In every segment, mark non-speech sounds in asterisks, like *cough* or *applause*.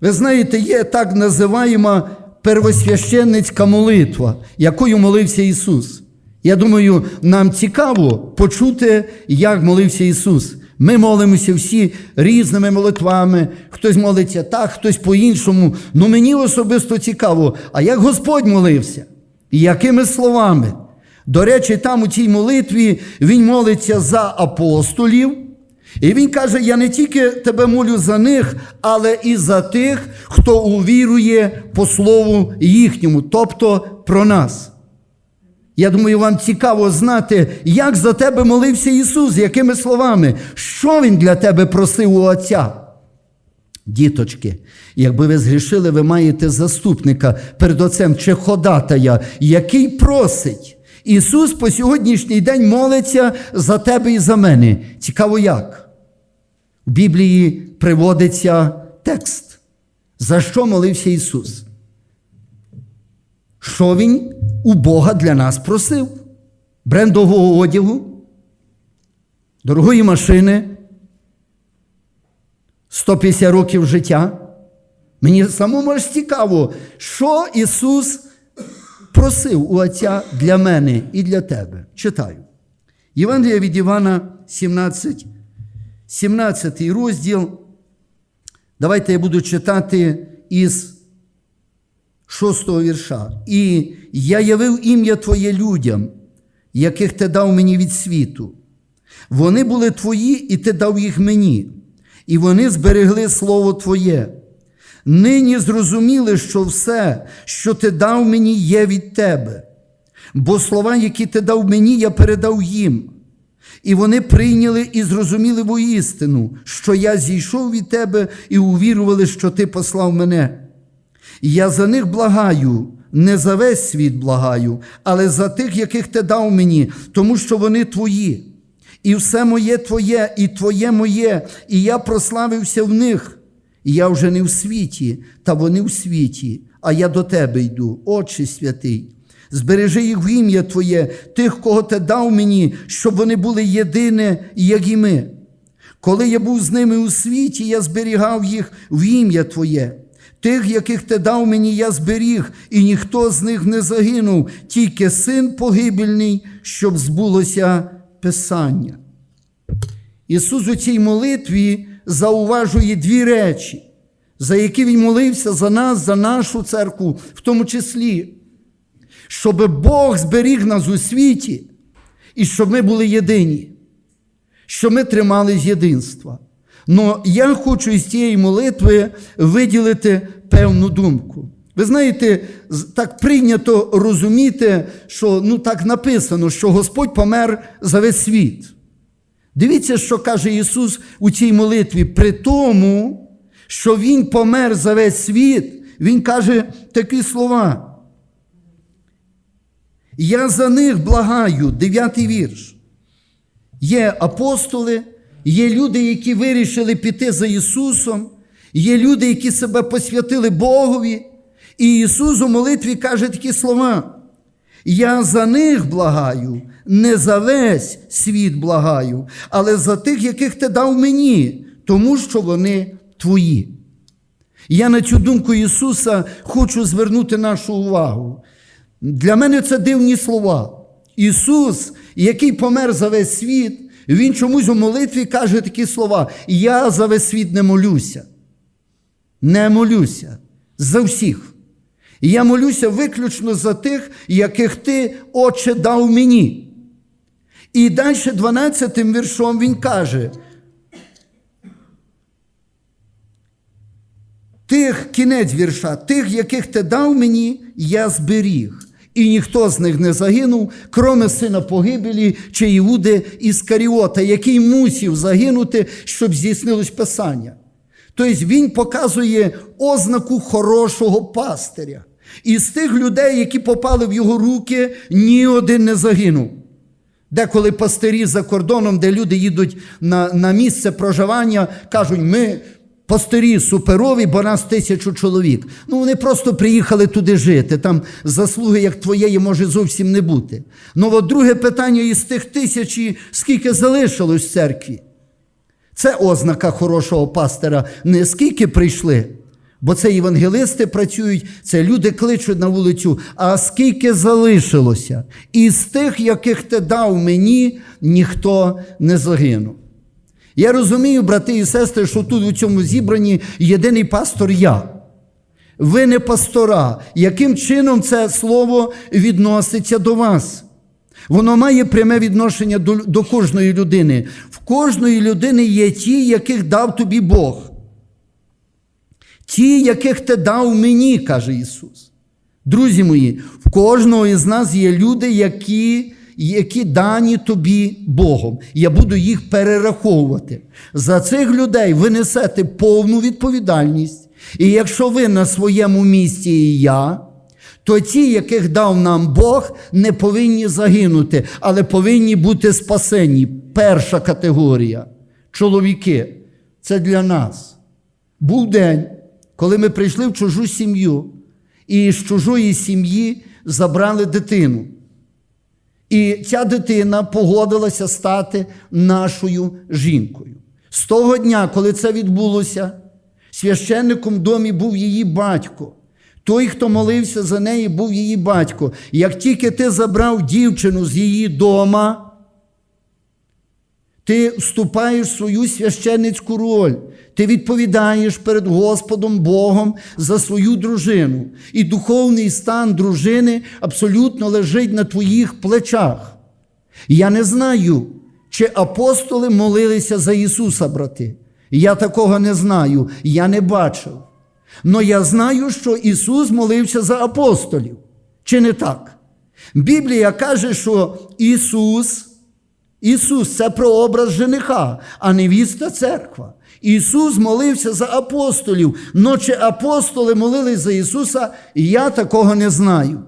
Ви знаєте, є так називаємо первосвященницька молитва, якою молився Ісус. Я думаю, нам цікаво почути, як молився Ісус. Ми молимося всі різними молитвами, хтось молиться так, хтось по-іншому. Ну мені особисто цікаво, а як Господь молився? І якими словами? До речі, там у цій молитві Він молиться за апостолів. І він каже: Я не тільки тебе молю за них, але і за тих, хто увірує по слову їхньому, тобто про нас. Я думаю, вам цікаво знати, як за тебе молився Ісус, якими словами, що Він для тебе просив у Отця. Діточки, якби ви згрішили, ви маєте заступника перед Отцем чи ходатая, який просить. Ісус по сьогоднішній день молиться за тебе і за мене. Цікаво як? Біблії приводиться текст. За що молився Ісус? Що Він у Бога для нас просив? Брендового одягу, дорогої машини, 150 років життя. Мені самому аж цікаво, що Ісус просив у Отця для мене і для тебе. Читаю. Євангелія від Івана 17, 17 розділ. Давайте я буду читати із шостого вірша. І я явив ім'я Твоє людям, яких ти дав мені від світу. Вони були твої, і ти дав їх мені, і вони зберегли Слово Твоє. Нині зрозуміли, що все, що ти дав мені, є від тебе. Бо слова, які ти дав мені, я передав їм. І вони прийняли і зрозуміли воістину, що я зійшов від тебе і увірували, що ти послав мене. Я за них благаю, не за весь світ благаю, але за тих, яких ти дав мені, тому що вони твої. І все моє твоє, і твоє моє, і я прославився в них. І я вже не в світі, та вони в світі, а я до тебе йду, Отче святий. Збережи їх в ім'я Твоє, тих, кого ти дав мені, щоб вони були єдине, як і ми. Коли я був з ними у світі, я зберігав їх в ім'я Твоє. Тих, яких ти дав мені, я зберіг, і ніхто з них не загинув, тільки син погибельний, щоб збулося Писання. Ісус у цій молитві зауважує дві речі, за які Він молився за нас, за нашу церкву, в тому числі, щоб Бог зберіг нас у світі і щоб ми були єдині, щоб ми тримались єдинства. Но я хочу із цієї молитви виділити певну думку. Ви знаєте, так прийнято розуміти, що ну так написано, що Господь помер за весь світ. Дивіться, що каже Ісус у цій молитві. При тому, що Він помер за весь світ, Він каже такі слова. Я за них благаю, дев'ятий вірш. Є апостоли, є люди, які вирішили піти за Ісусом, є люди, які себе посвятили Богові. І Ісус у молитві каже такі слова. Я за них благаю, не за весь світ благаю, але за тих, яких ти дав мені, тому що вони твої. Я на цю думку Ісуса хочу звернути нашу увагу. Для мене це дивні слова. Ісус, який помер за весь світ, Він чомусь у молитві каже такі слова: Я за весь світ не молюся. Не молюся за всіх. Я молюся виключно за тих, яких ти, Отче, дав мені. І далі 12 віршом він каже: Тих кінець вірша, тих, яких ти дав мені, я зберіг. І ніхто з них не загинув, кроме сина погибелі чи Іуди Іскаріота, який мусів загинути, щоб здійснилось Писання. Тобто він показує ознаку хорошого пастиря. І з тих людей, які попали в його руки, ні один не загинув. Деколи пастирі за кордоном, де люди їдуть на, на місце проживання, кажуть, ми пастирі суперові, бо нас тисячу чоловік. Ну, вони просто приїхали туди жити. Там заслуги, як твоєї, може зовсім не бути. Ну, от друге питання із тих тисячі, скільки залишилось в церкві? Це ознака хорошого пастира. Не скільки прийшли, Бо це євангелисти працюють, це люди кличуть на вулицю. А скільки залишилося? Із тих, яких ти дав мені, ніхто не загинув. Я розумію, брати і сестри, що тут у цьому зібранні єдиний пастор я. Ви не пастора. Яким чином це слово відноситься до вас? Воно має пряме відношення до, до кожної людини. В кожної людини є ті, яких дав тобі Бог. Ті, яких ти дав мені, каже Ісус. Друзі мої, в кожного із нас є люди, які, які дані тобі Богом. Я буду їх перераховувати. За цих людей ви несете повну відповідальність. І якщо ви на своєму місці і я, то ті, яких дав нам Бог, не повинні загинути, але повинні бути спасені. Перша категорія чоловіки це для нас. Був день, коли ми прийшли в чужу сім'ю, і з чужої сім'ї забрали дитину. І ця дитина погодилася стати нашою жінкою. З того дня, коли це відбулося, священником в домі був її батько. Той, хто молився за неї, був її батько. Як тільки ти забрав дівчину з її дома, ти вступаєш в свою священницьку роль. Ти відповідаєш перед Господом Богом за свою дружину. І духовний стан дружини абсолютно лежить на твоїх плечах. Я не знаю, чи апостоли молилися за Ісуса, брати. Я такого не знаю, я не бачив. Но я знаю, що Ісус молився за апостолів. Чи не так? Біблія каже, що Ісус, Ісус це прообраз жениха, а невіста церква. Ісус молився за апостолів. Но чи апостоли молились за Ісуса, і я такого не знаю.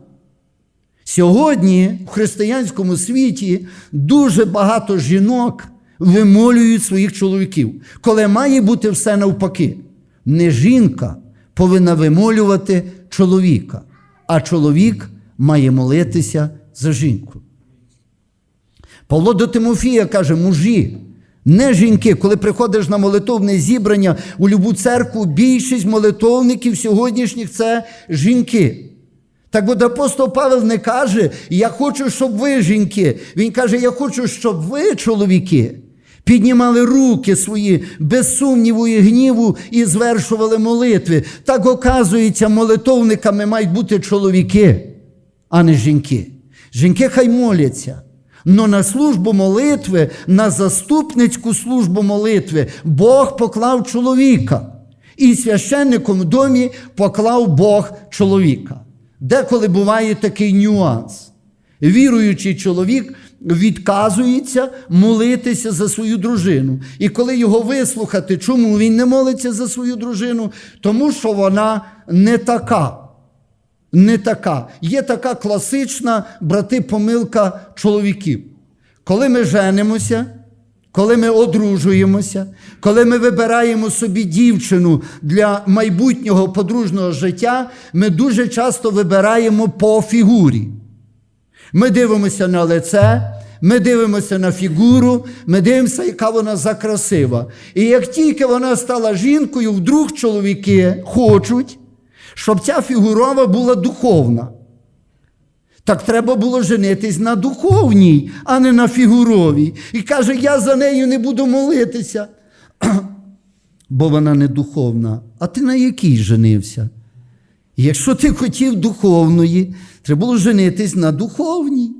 Сьогодні в християнському світі дуже багато жінок вимолюють своїх чоловіків, коли має бути все навпаки. Не жінка повинна вимолювати чоловіка, а чоловік має молитися за жінку. Павло до Тимофія каже: мужі, не жінки, коли приходиш на молитовне зібрання у любу церкву, більшість молитовників сьогоднішніх це жінки. Так от апостол Павел не каже, я хочу, щоб ви жінки. Він каже, я хочу, щоб ви, чоловіки, піднімали руки свої без сумніву і гніву і звершували молитви. Так оказується, молитовниками мають бути чоловіки, а не жінки. Жінки хай моляться. Но на службу молитви, на заступницьку службу молитви Бог поклав чоловіка. І священником в домі поклав Бог чоловіка. Деколи буває такий нюанс. Віруючий чоловік відказується молитися за свою дружину. І коли його вислухати, чому він не молиться за свою дружину? Тому що вона не така. Не така. Є така класична брати помилка чоловіків. Коли ми женимося, коли ми одружуємося, коли ми вибираємо собі дівчину для майбутнього подружнього життя, ми дуже часто вибираємо по фігурі. Ми дивимося на лице, ми дивимося на фігуру, ми дивимося, яка вона закрасива. І як тільки вона стала жінкою, вдруг чоловіки хочуть, щоб ця фігурова була духовна. Так треба було женитись на духовній, а не на фігуровій. І каже, я за нею не буду молитися. *clears throat* Бо вона не духовна. А ти на якій женився? Якщо ти хотів духовної, треба було женитись на духовній.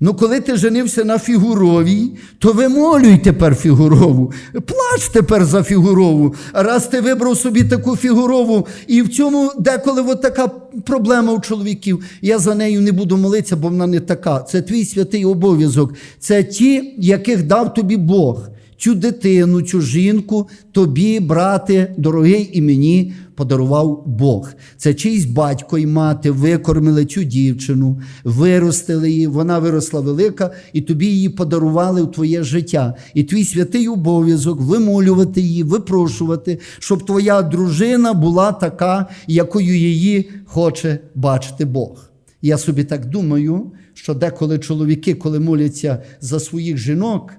Ну, коли ти женився на фігуровій, то вимолюй тепер фігурову. Плач тепер за фігурову. Раз ти вибрав собі таку фігурову, і в цьому деколи от така проблема у чоловіків. Я за нею не буду молитися, бо вона не така. Це твій святий обов'язок. Це ті, яких дав тобі Бог. Цю дитину, цю жінку тобі, брате, дорогий і мені подарував Бог. Це чийсь батько і мати викормили цю дівчину, виростили її, вона виросла велика, і тобі її подарували в твоє життя. І твій святий обов'язок вимолювати її, випрошувати, щоб твоя дружина була така, якою її хоче бачити Бог. Я собі так думаю, що деколи чоловіки, коли моляться за своїх жінок,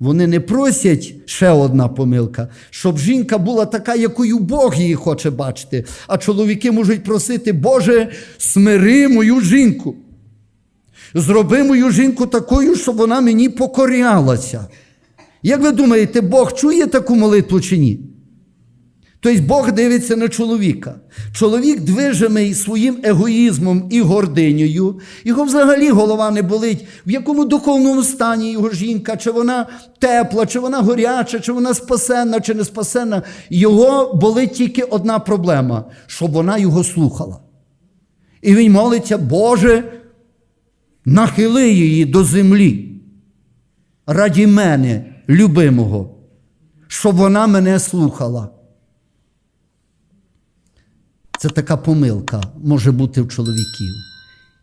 Вони не просять ще одна помилка, щоб жінка була така, якою Бог її хоче бачити. А чоловіки можуть просити, Боже, смири мою жінку. Зроби мою жінку такою, щоб вона мені покорялася. Як ви думаєте, Бог чує таку молитву чи ні? Тобто Бог дивиться на чоловіка. Чоловік движимий своїм егоїзмом і гординею. Його взагалі голова не болить, в якому духовному стані його жінка, чи вона тепла, чи вона горяча, чи вона спасенна, чи не спасенна. Його болить тільки одна проблема, щоб вона його слухала. І він молиться, Боже, нахили її до землі. Раді мене, любимого, щоб вона мене слухала. Це така помилка може бути в чоловіків.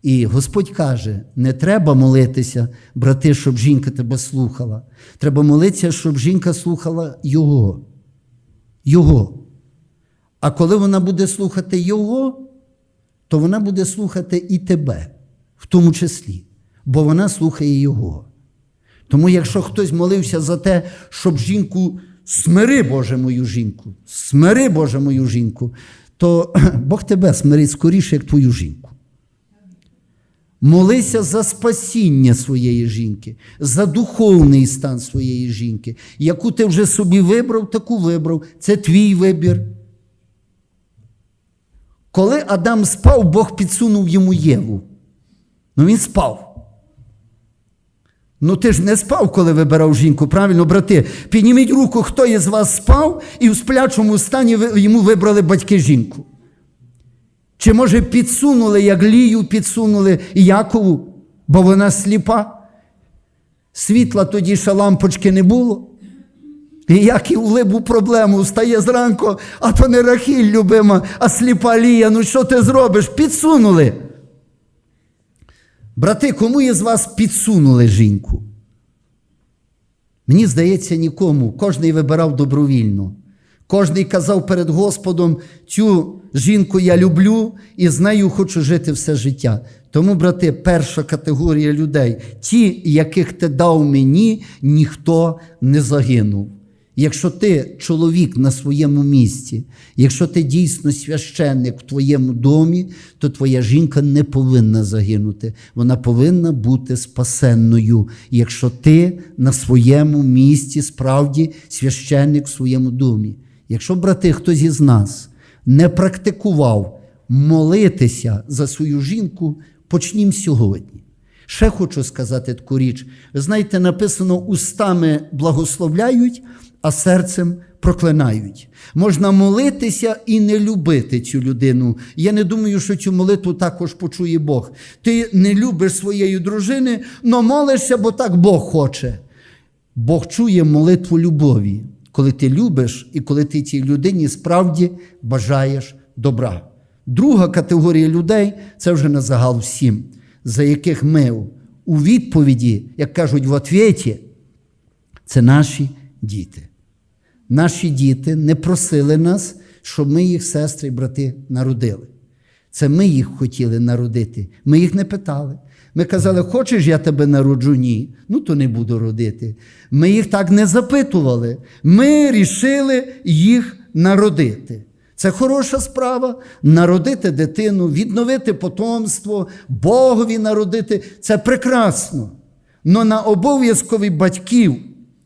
І Господь каже: не треба молитися, брати, щоб жінка тебе слухала. Треба молитися, щоб жінка слухала Його. Його. А коли вона буде слухати Його, то вона буде слухати і тебе, в тому числі, бо вона слухає Його. Тому, якщо хтось молився за те, щоб жінку смири, Боже мою жінку, смири, Боже мою жінку, то *clears throat* Бог тебе смирить скоріше, як твою жінку. Молися за спасіння своєї жінки, за духовний стан своєї жінки. Яку ти вже собі вибрав, таку вибрав. Це твій вибір. Коли Адам спав, Бог підсунув йому Єву. Ну він спав. Ну ти ж не спав, коли вибирав жінку, правильно, брати? Підніміть руку, хто із вас спав, і в сплячому стані йому вибрали батьки жінку. Чи може підсунули, як Лію підсунули Якову, бо вона сліпа? Світла тоді ще лампочки не було. І Яків влив у проблему, встає зранку, а то не Рахіль, любима, а сліпа Лія. Ну що ти зробиш? Підсунули. Брати, кому із вас підсунули жінку? Мені здається, нікому. Кожний вибирав добровільно. Кожний казав перед Господом, цю жінку я люблю і з нею хочу жити все життя. Тому, брати, перша категорія людей, ті, яких ти дав мені, ніхто не загинув. Якщо ти чоловік на своєму місці, якщо ти дійсно священник в твоєму домі, то твоя жінка не повинна загинути. Вона повинна бути спасенною, якщо ти на своєму місці справді священник в своєму домі. Якщо, брати, хтось із нас не практикував молитися за свою жінку, почнім сьогодні. Ще хочу сказати таку річ. Ви знаєте, написано, устами благословляють, а серцем проклинають. Можна молитися і не любити цю людину. Я не думаю, що цю молитву також почує Бог. Ти не любиш своєї дружини, але молишся, бо так Бог хоче. Бог чує молитву любові, коли ти любиш і коли ти цій людині справді бажаєш добра. Друга категорія людей це вже на загал всім, за яких ми у відповіді, як кажуть, в отвєті, це наші діти. Наші діти не просили нас, щоб ми їх сестри і брати народили. Це ми їх хотіли народити. Ми їх не питали. Ми казали, хочеш, я тебе народжу? Ні. Ну, то не буду родити. Ми їх так не запитували. Ми рішили їх народити. Це хороша справа народити дитину, відновити потомство, Богові народити. Це прекрасно. Но на обов'язкові батьків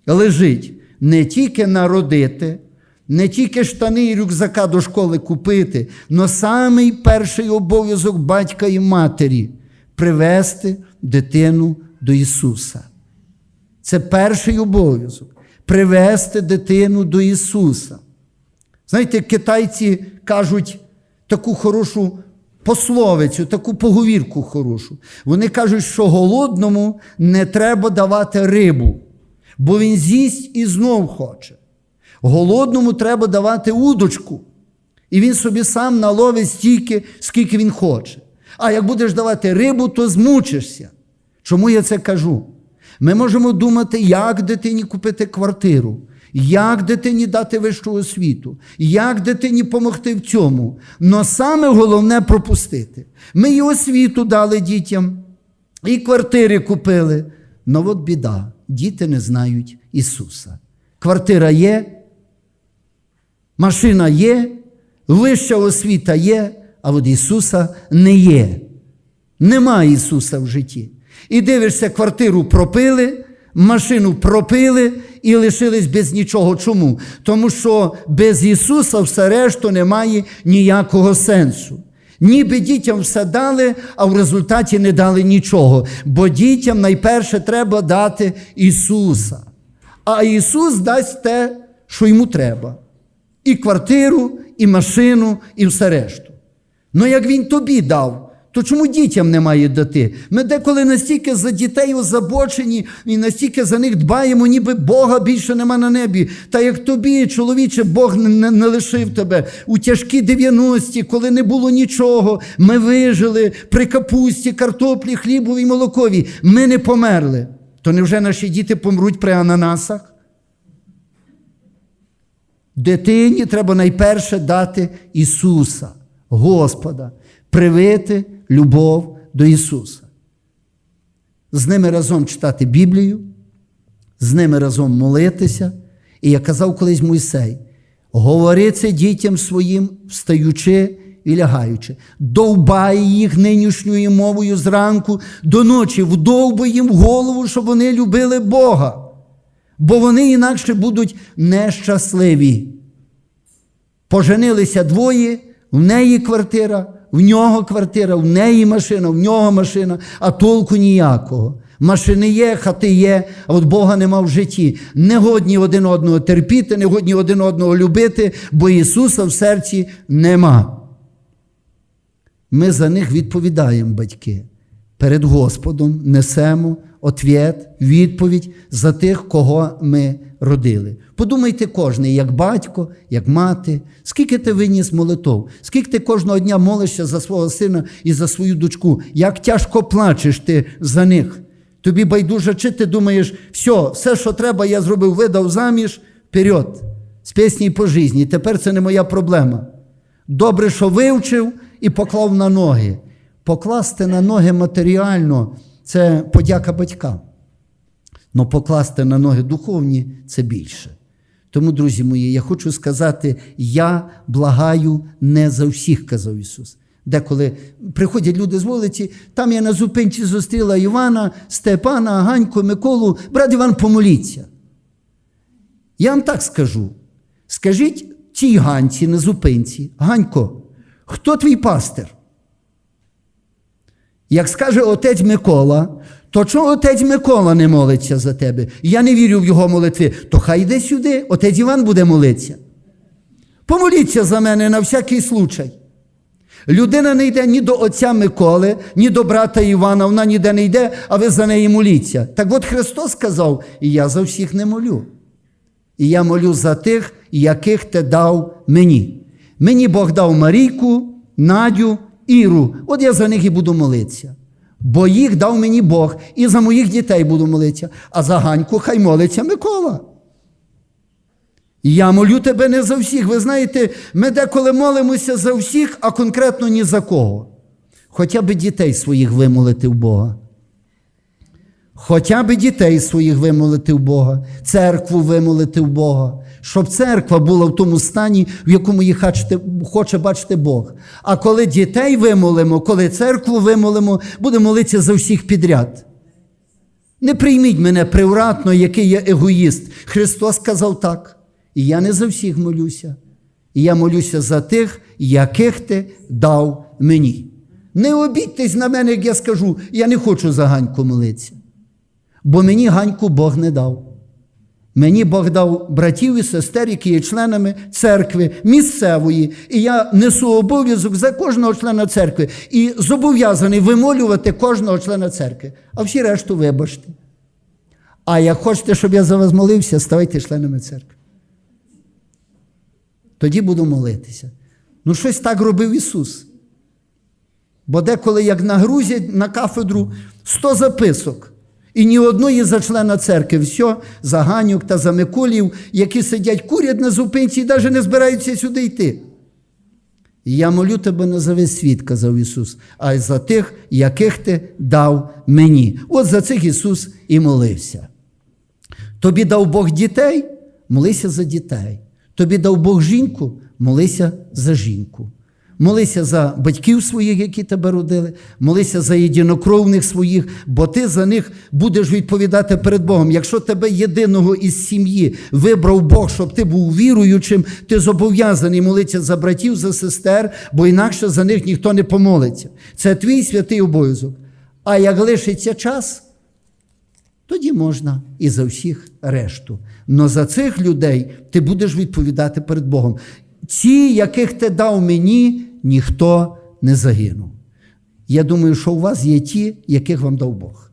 лежить не тільки народити, не тільки штани і рюкзака до школи купити, но самий перший обов'язок батька і матері привести дитину до Ісуса. Це перший обов'язок привести дитину до Ісуса. Знаєте, китайці кажуть таку хорошу пословицю, таку поговірку хорошу. Вони кажуть, що голодному не треба давати рибу, бо він з'їсть і знов хоче. Голодному треба давати удочку, і він собі сам наловить стільки, скільки він хоче. А як будеш давати рибу, то змучишся. Чому я це кажу? Ми можемо думати, як дитині купити квартиру, як дитині дати вищу освіту, як дитині допомогти в цьому. Но саме головне пропустити. Ми і освіту дали дітям, і квартири купили. Ну от біда, діти не знають, Ісуса. Квартира є, машина є, вища освіта є, а от Ісуса не є. Нема Ісуса в житті. І дивишся, квартиру пропили, машину пропили і лишились без нічого. Чому? Тому що без Ісуса все решту немає ніякого сенсу. Ніби дітям все дали, а в результаті не дали нічого. Бо дітям найперше треба дати Ісуса. А Ісус дасть те, що йому треба. І квартиру, і машину, і все решту. Ну як він тобі дав, то чому дітям не має дати? Ми деколи настільки за дітей озабочені і настільки за них дбаємо, ніби Бога більше нема на небі. Та як тобі, чоловіче, Бог не, не лишив тебе у тяжкі 90-ті, коли не було нічого, ми вижили при капусті, картоплі, хлібові, молокові. Ми не померли. То невже наші діти помруть при ананасах? Дитині треба найперше дати Ісуса, Господа, привити любов до Ісуса. З ними разом читати Біблію, з ними разом молитися. І як казав колись Мойсей, говори це дітям своїм, встаючи і лягаючи, довбай їх нинішньою мовою зранку до ночі, вдовбай їм в голову, щоб вони любили Бога бо вони інакше будуть нещасливі. Поженилися двоє, в неї квартира, в нього квартира, в неї машина, в нього машина, а толку ніякого. Машини є, хати є, а от Бога нема в житті. Не годні один одного терпіти, не годні один одного любити, бо Ісуса в серці нема. Ми за них відповідаємо, батьки. Перед Господом несемо ответ, відповідь за тих, кого ми родили. Подумайте кожний, як батько, як мати, скільки ти виніс молитов, скільки ти кожного дня молишся за свого сина і за свою дочку, як тяжко плачеш ти за них. Тобі байдуже чи ти думаєш, все, все, що треба, я зробив, видав заміж, вперед, з пісні по житті. Тепер це не моя проблема. Добре, що вивчив і поклав на ноги. Покласти на ноги матеріально це подяка батькам. Но покласти на ноги духовні це більше. Тому, друзі мої, я хочу сказати: я благаю не за всіх, казав Ісус. Деколи приходять люди з вулиці, там я на зупинці зустріла Івана, Степана, Ганьку, Миколу, брат Іван, помоліться. Я вам так скажу: скажіть тій Ганці на зупинці, Ганько, хто твій пастир? Як скаже отець Микола, то чого отець Микола не молиться за тебе? Я не вірю в його молитви, то хай йде сюди, отець Іван буде молитися. Помоліться за мене на всякий случай. Людина не йде ні до отця Миколи, ні до брата Івана, вона ніде не йде, а ви за неї моліться. Так от Христос сказав, і я за всіх не молю. І я молю за тих, яких ти дав мені. Мені Бог дав Марійку, Надю, Іру. От я за них і буду молитися. Бо їх дав мені Бог, і за моїх дітей буду молитися, а за Ганьку хай молиться Микола. Я молю тебе не за всіх. Ви знаєте, ми деколи молимося за всіх, а конкретно ні за кого. Хоча б дітей своїх вимолити в Бога. Хоча б дітей своїх вимолити в Бога, церкву вимолити в Бога, щоб церква була в тому стані, в якому її хоче бачити Бог. А коли дітей вимолимо, коли церкву вимолимо, будемо молитися за всіх підряд. Не прийміть мене привратно, який я егоїст. Христос сказав так. І я не за всіх молюся. І я молюся за тих, яких ти дав мені. Не обідьтесь на мене, як я скажу, я не хочу за Ганьку молитися. Бо мені Ганьку Бог не дав. Мені Бог дав братів і сестер, які є членами церкви місцевої, і я несу обов'язок за кожного члена церкви і зобов'язаний вимолювати кожного члена церкви. А всі решту вибачте. А як хочете, щоб я за вас молився, ставайте членами церкви. Тоді буду молитися. Ну, щось так робив Ісус. Бо деколи, як нагрузять на кафедру 100 записок. І ні одної за члена церкви, все, за Ганюк та за Миколів, які сидять, курять на зупинці і навіть не збираються сюди йти. Я молю тебе не за весь світ, казав Ісус, а й за тих, яких ти дав мені. От за цих Ісус і молився. Тобі дав Бог дітей, молися за дітей. Тобі дав Бог жінку, молися за жінку. Молися за батьків своїх, які тебе родили, молися за єдинокровних своїх, бо ти за них будеш відповідати перед Богом. Якщо тебе єдиного із сім'ї вибрав Бог, щоб ти був віруючим, ти зобов'язаний молитися за братів, за сестер, бо інакше за них ніхто не помолиться. Це твій святий обов'язок. А як лишиться час, тоді можна і за всіх решту. Но за цих людей ти будеш відповідати перед Богом. Ці, яких ти дав мені, ніхто не загинув. Я думаю, що у вас є ті, яких вам дав Бог.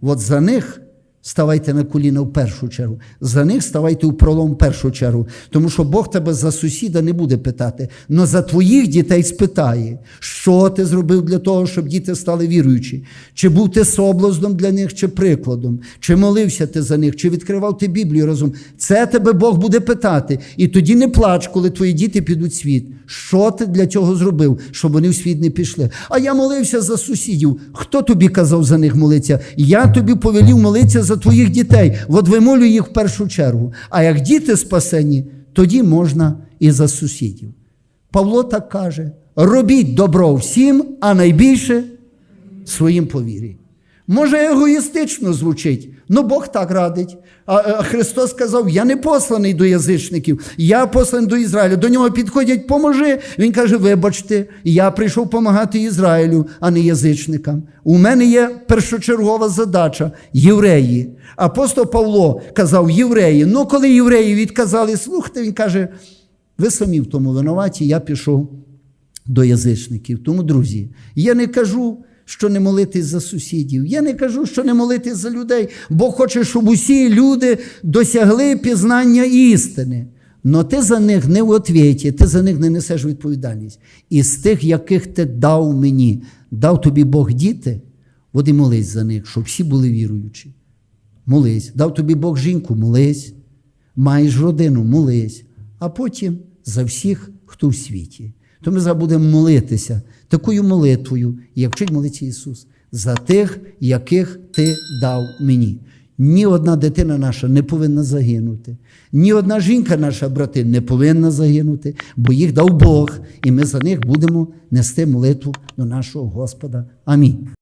От за них ставайте на коліна в першу чергу. За них ставайте у пролом в першу чергу. Тому що Бог тебе за сусіда не буде питати, але за твоїх дітей спитає, що ти зробив для того, щоб діти стали віруючі. Чи був ти соблазном для них, чи прикладом, чи молився ти за них, чи відкривав ти Біблію разом. Це тебе Бог буде питати. І тоді не плач, коли твої діти підуть в світ. Що ти для цього зробив, щоб вони в світ не пішли? А я молився за сусідів. Хто тобі казав за них молитися? Я тобі повелів молитися за твоїх дітей. От вимолюй їх в першу чергу. А як діти спасені, тоді можна і за сусідів. Павло так каже: робіть добро всім, а найбільше своїм повірі. Може, егоїстично звучить, але Бог так радить. А а Христос сказав: Я не посланий до язичників, я посланий до Ізраїлю. До нього підходять, поможи. Він каже: Вибачте, я прийшов допомагати Ізраїлю, а не язичникам. У мене є першочергова задача євреї. Апостол Павло казав євреї. Ну, коли євреї відказали слухати, він каже: ви самі в тому винуваті, я пішов до язичників. Тому, друзі, я не кажу, що не молитись за сусідів. Я не кажу, що не молитись за людей, бо хоче, щоб усі люди досягли пізнання істини. Но ти за них не в отвіті, ти за них не несеш відповідальність. Із тих, яких ти дав мені, дав тобі Бог діти, от і молись за них, щоб всі були віруючі. Молись. Дав тобі Бог жінку, молись. Маєш родину, молись. А потім за всіх, хто в світі. То ми зараз будемо молитися такою молитвою, як вчить молитися Ісус, за тих, яких ти дав мені. Ні одна дитина наша не повинна загинути, ні одна жінка наша, брати, не повинна загинути, бо їх дав Бог, і ми за них будемо нести молитву до нашого Господа. Амінь.